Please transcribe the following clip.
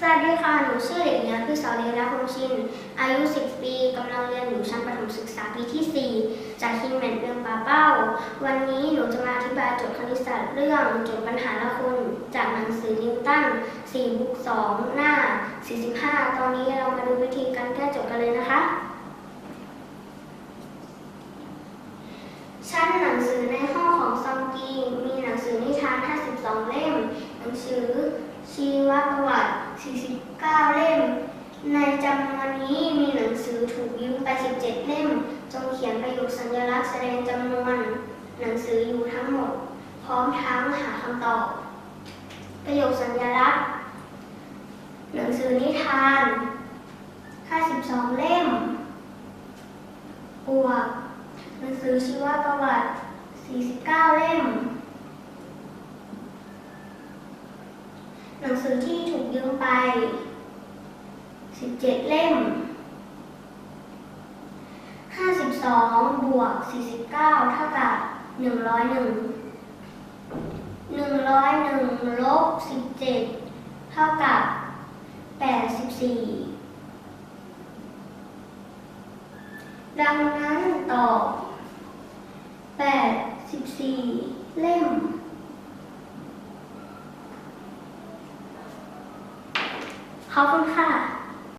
สวัสดีค่ะ หนูชื่อเด็กหญิงพิสาวเรียนคงชิน อายุ 10 ปีกำลังเรียนอยู่ชั้นประถมศึกษาปีที่ 4 จากคิงแมนเรื่องปาเป้า วันนี้หนูจะมาอธิบายโจทย์คณิตศาสตร์เรื่องโจทย์ปัญหาละคุณ จากหนังสือนิวตัน4บุ๊ก2 หน้า 45 ตอนนี้เรามาดูวิธีการแก้โจทย์กันเลยนะคะ ชั้นหนังสือในห้องของซองกีมีหนังสือนิทาน 52 เล่ม หนัง สือ ชีวประวัติ 49 เล่ม ในจำนวนนี้มีหนังสือถูกยืมไป 17 เล่ม จงเขียนประโยคสัญลักษณ์แสดงจำนวน หนังสืออยู่ทั้งหมด พร้อมทั้งหาคำตอบ ประโยคสัญลักษณ์ หนังสือนิทาน 52 เล่มบวกหนังสือชีวประวัติ 49 เล่ม หนังสือที่ถูกยืมไป 17 เล่ม 52 บวก 49 เท่ากับ 101 101 ลบ 17 เท่ากับ 84 ดังนั้นตอบ 84 เล่ม ขอบคุณค่ะ